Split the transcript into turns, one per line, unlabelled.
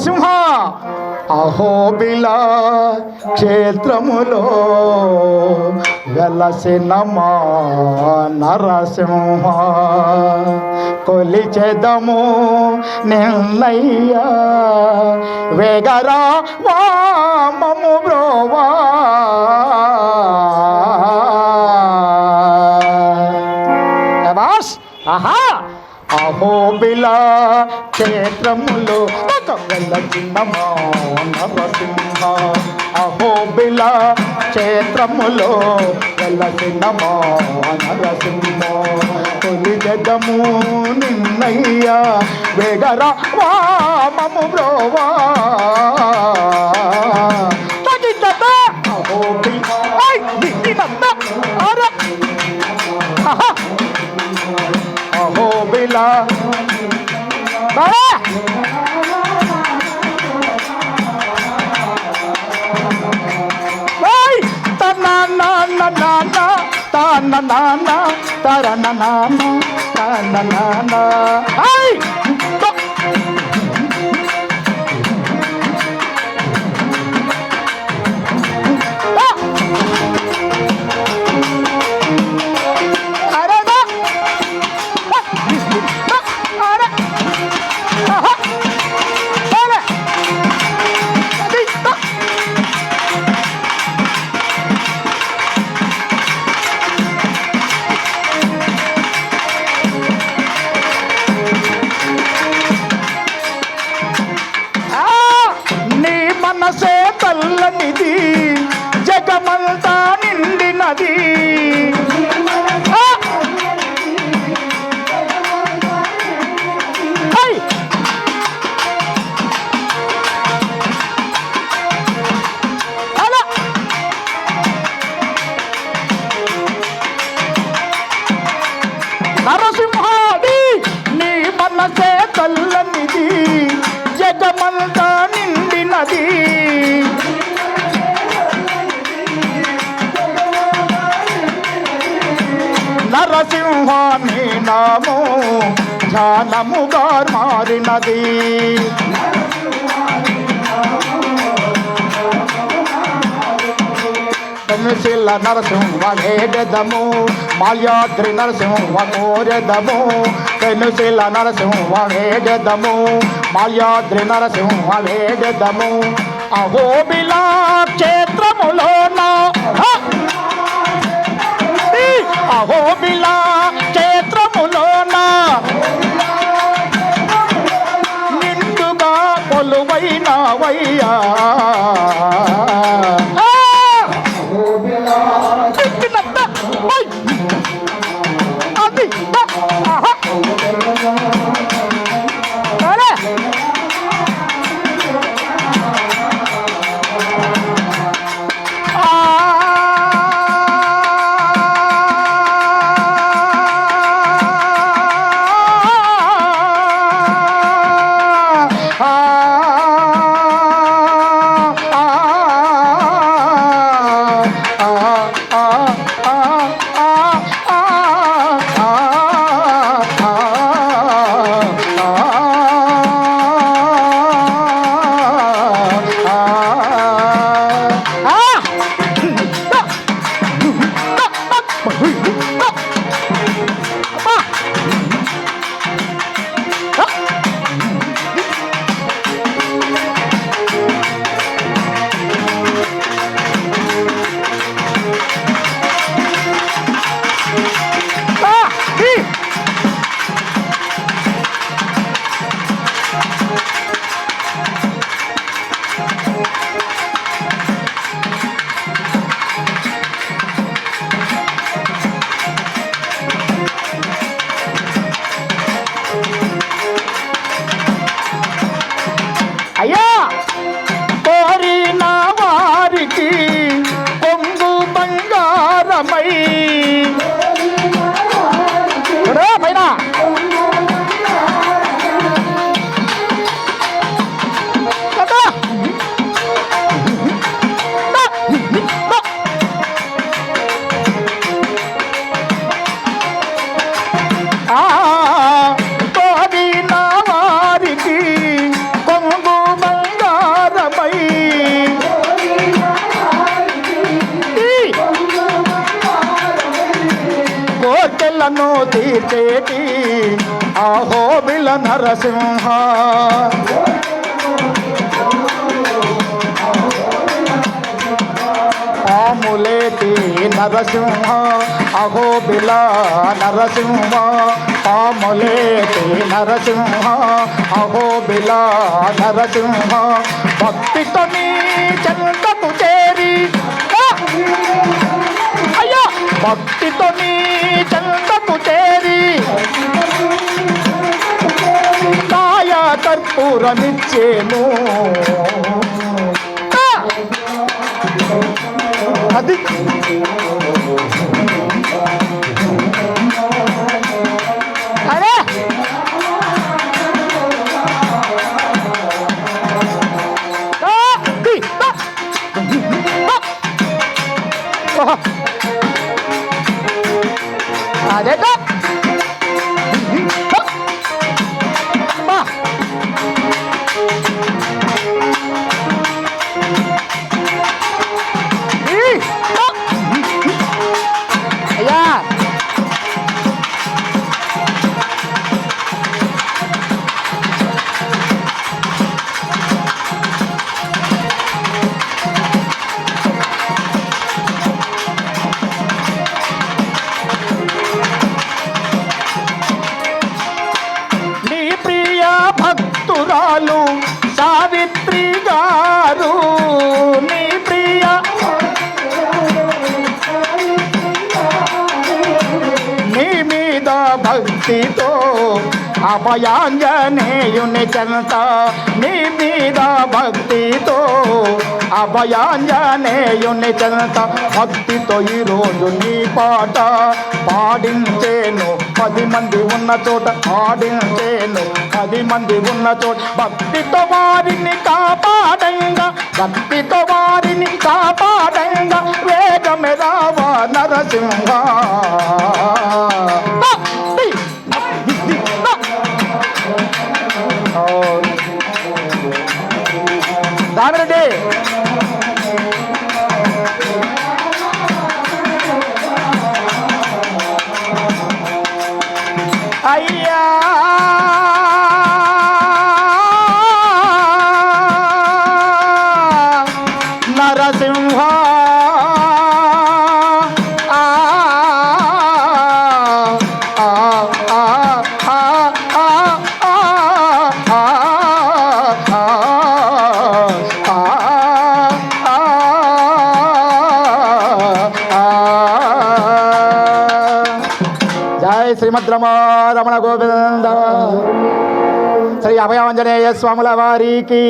నరసింహ! అహోబిల క్షేత్రములో వెలసిన మా నరసింహ! కొలిచెదము నిన్నయ్యా! వేగరా వామము బ్రోవా! ఆహా! అహోబిల క్షేత్రములో ఒక వెలసిన నరసింహ. అహోబిల క్షేత్రములో వెలసిన మా నరసింహ. తొలి జగము నిన్నయ్య వేగర వామము బ్రోవా. na na na, ta ra na na na, ta na na na. Hey! జగమంతా నిండినది. నరసింహ నీ నామో ధ్యానముగా మారినది. పెనుసిల్ల నరసింహ వేడదము మాల్యాద్రి నరసింహ కోరెదము పెనుసిల్ల నరసింహ వేడదము మాల్యాద్రి నరసింహ వేడదము అహోబిలా క్షేత్రములోన আহো মিলা oh, బాధలను తీర్చేటి? అహోబిల నరసింహ. పాములేటి నరసింహ అహోబిల నరసింహ. పాములేటి నరసింహ అహోబిల నరసింహ. భక్తితో నీ చెంతకు చేరి. ఆ! అయ్యా! భక్తితో ఊరనిచ్చేను అది అరే అదే భక్తురాలు సావిత్రి గారు. నీ ప్రియ నీ మీద భక్తితో అభయాంజనేయుని చెంత నీ మీద భక్తితో అభయాంజనేయుని చెంత భక్తితో ఈరోజు నీ పాట పాడించేను. పది మంది ఉన్న చోట పాడించేను. పది మంది ఉన్న చోట భక్తితో వారిని కాపాడంగా భక్తితో వారిని కాపాడంగా వేగమే రావా నరసింహ. ఆ! జై రమణ గోవింద శ్రీ అభయాంజనేయ స్వాముల వారికి.